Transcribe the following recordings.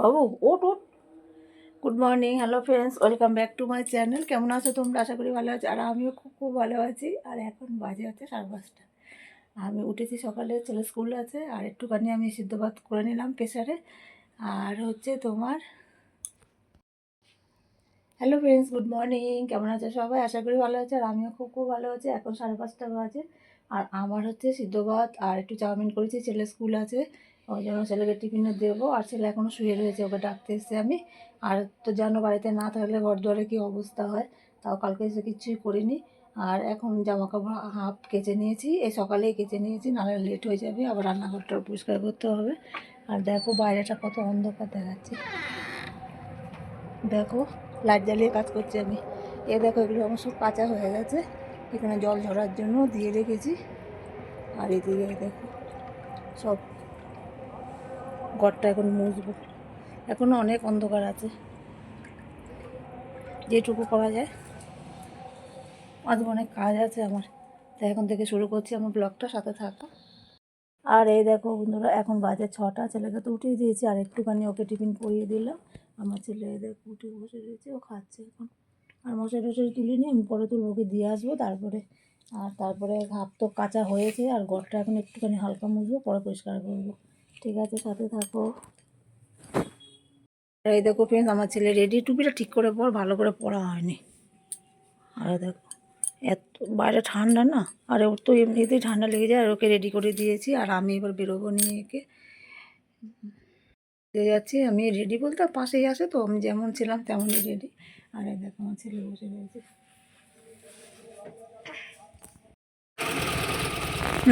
বাবু ওট ওট good morning hello friends welcome back to my channel কেমন আছো তোমরা? আশা করি ভালো আছো। আর আমিও খুব খুব ভালো আছি। আর এখন বাজে হচ্ছে সাড়ে পাঁচটা। আমি উঠেছি সকালে, ছেলে স্কুল আছে। আর একটুখানি আমি সিদ্ধ ভাত করে নিলাম প্রেশারে আর হচ্ছে তোমার? হ্যালো ফ্রেন্ডস গুড মর্নিং কেমন আছো সবাই? আশা করি ভালো আছে। আর আমিও খুব খুব ভালো আছি। এখন সাড়ে পাঁচটা বাজে। আর আমার হচ্ছে সিদ্ধ ভাত। আর একটু চাউমিন করেছি। ছেলে স্কুল আছে। ওই জন্য ছেলেকে টিফিনে দেবো, আর ছেলে এখনও শুয়ে রয়েছে, ওকে ডাকতে এসেছি আমি। আর তো জানো বাড়িতে না থাকলে ঘর দুয়ারে কী অবস্থা হয়, তাও কালকে এসে কিচ্ছুই করিনি। আর এখন জামা কাপড় হাফ কেচে নিয়েছি, এই সকালেই কেচে নিয়েছি, নাহলে লেট হয়ে যাবে, আবার রান্নাঘরটা পরিষ্কার করতে হবে। আর দেখো বাইরেটা কত অন্ধকার দেখাচ্ছে। দেখো লাইট জ্বালিয়ে কাজ করছি আমি। এ দেখো এগুলো আমার সব কাঁচা হয়ে গেছে, এখানে জল ঝরার জন্য দিয়ে রেখেছি। আর এদিকে দেখো, সব ঘরটা এখন মুছবো। এখনও অনেক অন্ধকার আছে। যেটুকু করা যায়। আজ অনেক কাজ আছে আমার। তাই এখন থেকে শুরু করছি আমার ব্লগটা, সাথে থাকা। আর এই দেখো বন্ধুরা, এখন বাজে ছটা, ছেলেকে তো উঠিয়ে দিয়েছি, আর একটুখানি ওকে টিফিন পরিয়ে দিলাম। আমার ছেলে দেখো উঠে বসে রয়েছে, ও খাচ্ছে এখন। আর মশাই টশাই তুলে নিয়ে আমি পরে তুলব, ওকে দিয়ে আসব তারপরে। আর তারপরে হাত তো কাঁচা হয়েছে, আর ঘরটা এখন একটুখানি হালকা মুছবো, পরে পরিষ্কার করব। ঠিক আছে, সাথে থাকো। আর এই দেখো ফ্রেন্ডস আমার ছেলে রেডি টুপিটা ঠিক করে পর, ভালো করে পরা হয়নি। আর দেখো, এত, বাইরে ঠান্ডা না? আর ওর তো এমনিতেই ঠান্ডা লেগে যায়, আর ওকে রেডি করে দিয়েছি, আর আমি এবার বেরোবো নিয়ে একে। যাচ্ছি, আমি রেডি বলতে পাশেই আসে তো, আমি যেমন ছিলাম তেমনই রেডি আর এই দেখো, আমার ছেলে বসে রয়েছে।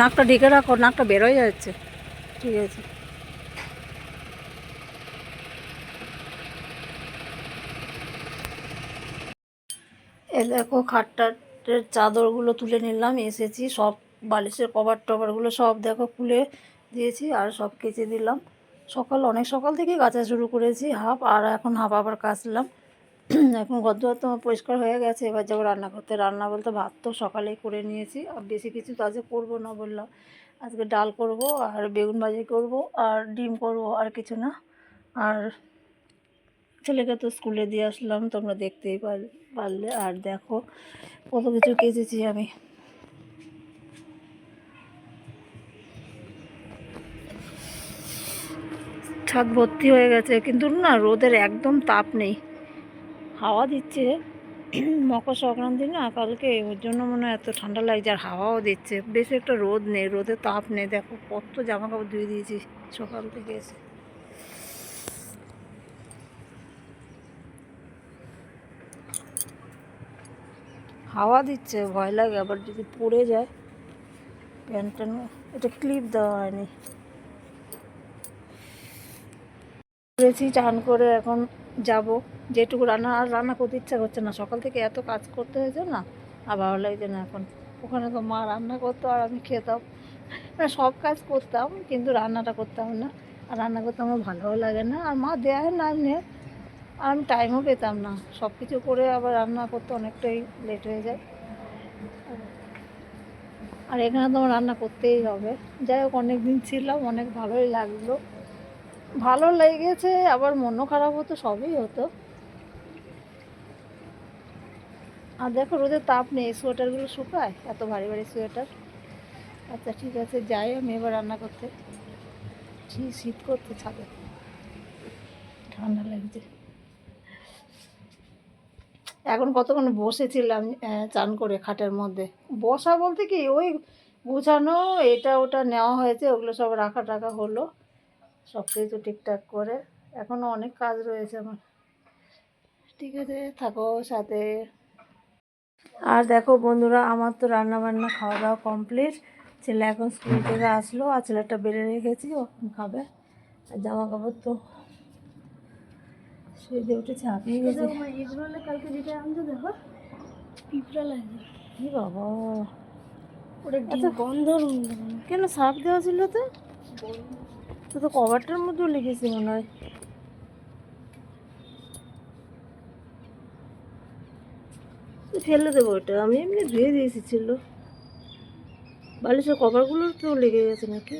নাকটা ঢেকে রাখো, নাকটা বেরোয় যাচ্ছে। ঠিক আছে। এ দেখো খাটটার চাদরগুলো তুলে নিলাম, এসেছি, সব বালিশের কভার টভারগুলো সব দেখো খুলে দিয়েছি আর সব কেচে দিলাম। সকাল, অনেক সকাল থেকে কাচা শুরু করেছি, হাফ, আর এখন হাফ আবার কাচলাম। এখন গদ্দ তো আমার পরিষ্কার হয়ে গেছে, এবার যাব রান্না করতে রান্না বলতে ভাত তো সকালেই করে নিয়েছি, আর বেশি কিছু তো আজকে করব না বললাম। আজকে ডাল করব, আর বেগুন ভাজি করব, আর ডিম করব, আর কিছু না। আর ছেলেকে তো স্কুলে দিয়ে আসলাম, তোমরা দেখতেই পার- পারলে। আর দেখো, কত কিছু কেচেছি আমি। ছাদ ভর্তি হয়ে গেছে, কিন্তু না, রোদের একদম তাপ নেই। হাওয়া দিচ্ছে। মকর সংক্রান্তি না, কালকে, ওর জন্য মনে হয় এত ঠান্ডা লাগছে, আর হাওয়াও দিচ্ছে। বেশি একটা রোদ নেই, রোদে তাপ নেই। দেখো, কত জামা কাপড় ধুয়ে দিয়েছি সকাল থেকে এসে। হাওয়া দিচ্ছে, ভয় লাগে, আবার যদি পড়ে যায় প্যান্টটা এটা ক্লিপ দেওয়া হয়নি। করেছি, চান করে এখন যাব। যেটুকু রান্না, আর রান্না করতে ইচ্ছা করছে না। সকাল থেকে এত কাজ করতে হয়েছে না, আর ভালো লাগছে না এখন। ওখানে তো মা রান্না করতো, আর আমি খেতাম। মানে সব কাজ করতাম, কিন্তু রান্নাটা করতাম না। আর রান্না করতে আমার ভালোও লাগে না। আর মা দেয় না এমনি। আমি টাইমও পেতাম না। সব কিছু করে আবার রান্না করতে অনেকটাই লেট হয়ে যায়। আর এখানে তো আমার রান্না করতেই হবে। যাই হোক অনেক দিন ছিলাম, অনেক ভালোই লাগল। ভালো লেগেছে, আবার মনও খারাপ হতো, সবই হতো। আর দেখো, রোদের তাপ নেই সোয়েটারগুলো শুকায়? এত ভারী ভারী সোয়েটার আচ্ছা ঠিক আছে, যাই, আমি এবার রান্না করতে। শীত করতে ছাদে। ঠান্ডা লাগছে। এখন কতক্ষণ বসেছিলাম চান করে খাটের মধ্যে। বসা বলতে কি, ওই গুছানো, এটা ওটা নেওয়া হয়েছে, ওগুলো সব রাখা টাকা হলো। সব কিছু ঠিকঠাক করে। এখনও অনেক কাজ রয়েছে আমার। ঠিক আছে, থাকো সাথে। আর দেখো বন্ধুরা, আমার তো রান্না বান্না খাওয়া দাওয়া কমপ্লিট। ছেলে এখন স্কুল থেকে আসলো, আর ছেলেটা বেড়ে রেখেছি, ও খাবে। আর জামা কাপড় তো শুয়ে দিয়ে উঠে গেছে। এগুলো কালকে যেটা আনতে দেখো পিঁপড়া লাগে কি বাবা। ওটা আচ্ছা। গন্ধ কেন শাক দেওয়া ছিল তো? তো তো কভারটার মধ্যেও লিখেছি মনে হয়। ফেলে দেবো ওটা আমি এমনি ধুয়ে দিয়েছি ছিল। বালিশের কভারগুলো তো লেগে গেছে নাকি?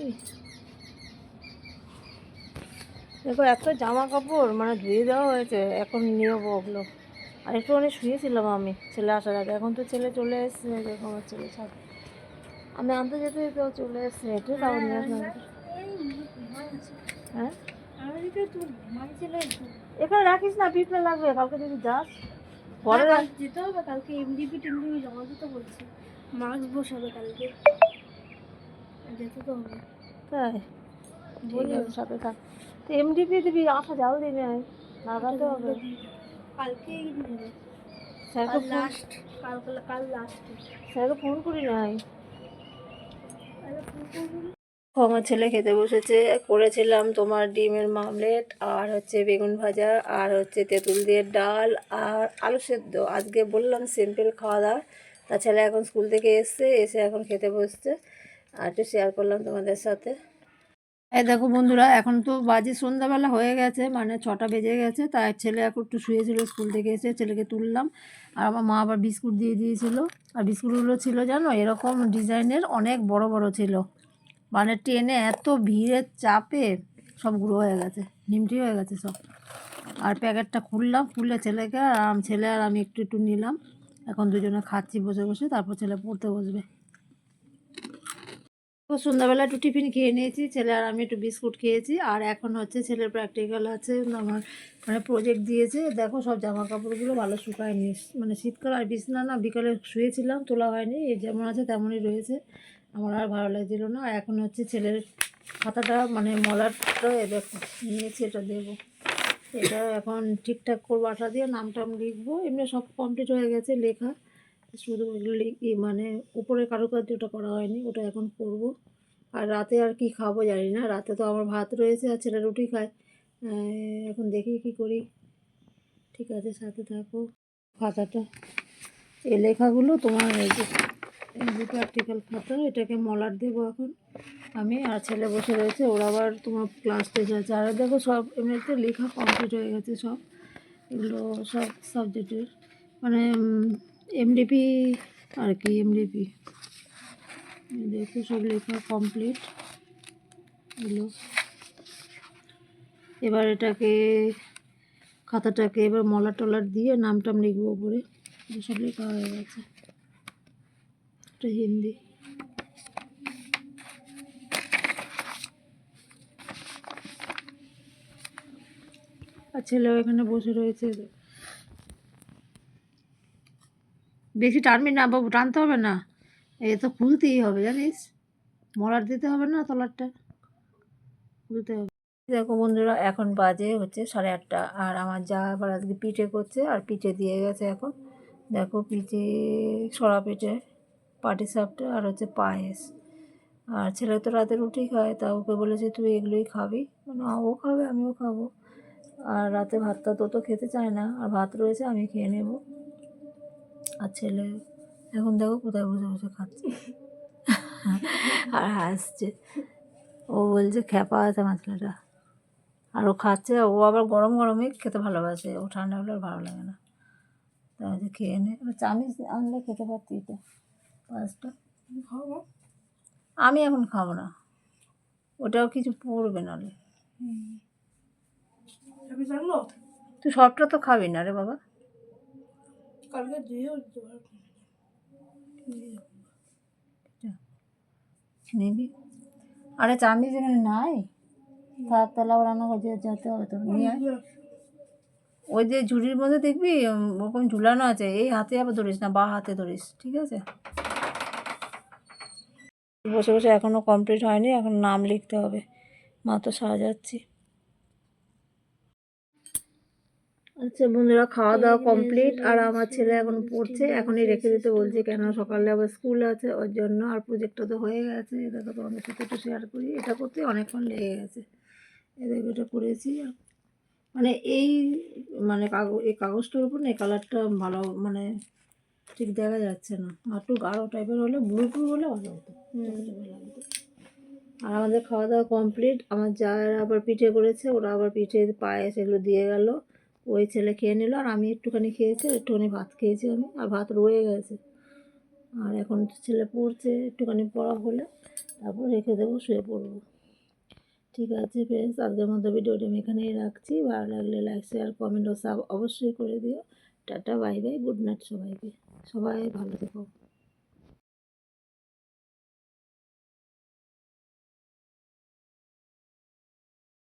দেখো এত জামা কাপড় মানে ধুয়ে দেওয়া হয়েছে এখন নিয়ে যাব ওগুলো। আর একটুখানি শুয়েছিলাম আমি ছেলে আসার আগে। এখন তো ছেলে চলে এসছে দেখো আমার ছেলে ছাড়ে। আমি আনতে যেতে যেতে ও চলে এসছে হেঁটে তাও নিয়ে আসলাম হ্যাঁ এখানে রাখিস না পিঁপড়ে লাগবে কালকে যদি যাস। পরে যেতে হবে কালকে এমডিপি টেমডিপি জমা দিতে বলছে। মাস্ক বসাবে কালকে। যেতে তো হবে। তাই বলি সাথে থাক। তো এমডিপি দিবি আশা জাল নেয়। লাগাতে হবে। কালকেই স্যারকে ফোন লাস্ট কাল কাল লাস্ট স্যারকে ফোন করি নাই। আমার ছেলে খেতে বসেছে। করেছিলাম তোমার ডিমের মামলেট আর হচ্ছে বেগুন ভাজা আর হচ্ছে তেঁতুল দিয়ে ডাল আর আলু সেদ্ধ। আজকে বললাম সিম্পল খাওয়া দাওয়া। তা ছেলে এখন স্কুল থেকে এসছে এসে এখন খেতে বসছে। আর একটু শেয়ার করলাম তোমাদের সাথে। এই দেখো বন্ধুরা, এখন তো বাজে সন্ধ্যাবেলা হয়ে গেছে মানে ছটা বেজে গেছে, তাই ছেলে এখন একটু শুয়েছিল, স্কুল থেকে এসে ছেলেকে তুললাম, আর আমার মা আবার বিস্কুট দিয়ে দিয়েছিল, আর বিস্কুটগুলো ছিল জানো, এরকম ডিজাইনের অনেক বড় বড় ছিল মানে ট্রেনে এত ভিড়ের চাপে সব গুঁড়ো হয়ে গেছে, নিমটি হয়ে গেছে সব, আর প্যাকেটটা খুললাম খুললে ছেলেকে, আর ছেলে আর আমি একটু একটু নিলাম, এখন দুজনে খাচ্ছি বসে বসে, তারপর ছেলে পড়তে বসবে। তো সন্ধ্যাবেলা একটু টিফিন খেয়ে নিয়েছি, ছেলে আর আমি একটু বিস্কুট খেয়েছি, আর এখন হচ্ছে ছেলের প্র্যাকটিক্যাল আছে আমার মানে প্রজেক্ট দিয়েছে। দেখো সব জামা কাপড়গুলো ভালো শুকায়নি মানে শীতকাল আর বিছনা না, বিকালে শুয়েছিলাম, তোলা হয়নি, এই যেমন আছে তেমনই রয়েছে। আমার আর ভালো লাগছিল না এখন হচ্ছে ছেলের খাতাটা মানে মলারটা দেখো, নিয়েছি এটা দেবো। এটা এখন ঠিকঠাক করব আটা দিয়ে নাম টাম লিখব, এমনি সব কমপ্লিট হয়ে গেছে লেখা। শুধু মানে উপরের কারুকার্যটা করা হয়নি, ওটা এখন করব। আর রাতে আর কি খাব জানি না। রাতে তো আমার ভাত রয়েছে আর ছেলে রুটি খায়। এখন দেখি কি করি। ঠিক আছে, সাথে থাকো। খাতাটা। এই লেখাগুলো তোমার এই যে, এই প্র্যাকটিক্যাল খাতা, এটাকে মলার দেবো এখন আমি। আর ছেলে বসে রয়েছে, ওরা আবার তোমার ক্লাস টেস্ট আছে। আর দেখো সব এমনিতে লেখা কমপ্লিট হয়ে গেছে সব। এগুলো সব সাবজেক্টের মানে এমডিপি আর কি এমডিপি দেখো সব লেখা কমপ্লিট এগুলো এবার এটাকে, খাতাটাকে এবার মলার টলার দিয়ে নাম টাম লিখব উপরে সব লেখা হয়ে গেছে। এটা হিন্দি। আর ছেলেও এখানে বসে রয়েছে। বেশি টানবি না বাবু, টানতে হবে না? এ তো খুলতেই হবে, জানিস? মলার দিতে হবে না তলারটা। খুলতে হবে। দেখো বন্ধুরা, এখন বাজে হচ্ছে সাড়ে আটটা, আর আমার যা আবার আজকে পিঠে করছে, আর পিঠে দিয়ে গেছে এখন। দেখো পিঠে, সরা পিঠে, পাটি সাপটা, আর হচ্ছে পায়েস। আর ছেলে তো রাতে রুটি খায়, তা ওকে বলেছে তুই এগুলোই খাবি। মানে ও খাবে, আমিও খাব। আর রাতে ভাতটা তো তো খেতে চায় না, আর ভাত রয়েছে, আমি খেয়ে নেব। আর ছেলে এখন দেখো কোথায় বসে বসে খাচ্ছে। আর হাসছে। ও বলছে খ্যাপা আছে আমার ছেলেটা আর ও খাচ্ছে ও আবার গরম গরমই খেতে ভালোবাসে। ও ঠান্ডা হলে ওর ভালো লাগে না। তা হচ্ছে খেয়ে নে। এবার চামিচ আনলে খেতে পারতি তো পাঁচটা। খাব? আমি এখন খাব না। ওটাও কিছু পড়বে নাহলে। তুই সবটা তো খাবি না রে বাবা। কালকে নিবি। আরে চামিচ এখানে নাই? থাক তাহলে রান্না করতে যেতে হবে তো নিয়ে। ওই যে ঝুড়ির মধ্যে দেখবি ওরকম ঝুলানো আছে, এই হাতে আবার ধরিস না, বা হাতে ধরিস, ঠিক আছে? বসে বসে এখনও কমপ্লিট হয়নি, এখন নাম লিখতে হবে। মা তো সাজাচ্ছি। আচ্ছা বন্ধুরা খাওয়া দাওয়া কমপ্লিট আর আমার ছেলে এখন পড়ছে এখনই রেখে দিতে বলছে কেন সকালে আবার স্কুল আছে ওর জন্য আর প্রজেক্টটা তো হয়ে গেছে। এটা তো তোমাদের সাথে একটু শেয়ার করি। এটা করতে অনেকক্ষণ লেগে গেছে। এদের এটা করেছি। মানে এই মানে কাগজ এই কাগজটার উপর না এই কালারটা ভালো মানে ঠিক দেখা যাচ্ছে না। আর একটু গাঢ় টাইপের হলে ব্লু ব্লু হলে ভালো হতো। আর আমাদের খাওয়া দাওয়া কমপ্লিট আমার যারা আবার পিঠে করেছে ওরা আবার পিঠে পায়েস এগুলো দিয়ে গেল। ওই ছেলে খেয়ে নিল আর আমি একটুখানি খেয়েছি, একটুখানি ভাত খেয়েছি আমি, আর ভাত রয়ে গেছে। আর এখন ছেলে পড়ছে, একটুখানি পড়া হলে তারপর রেখে দেবো, শুয়ে পড়ব। ঠিক আছে ফ্রেন্ডস আজকের মতো ভিডিওটি আমি এখানেই রাখছি। ভালো লাগলে লাইক শেয়ার কমেন্ট ও সাব অবশ্যই করে দিও। Tata bye bye good night সবাইকে। সবাই ভালো থেকো।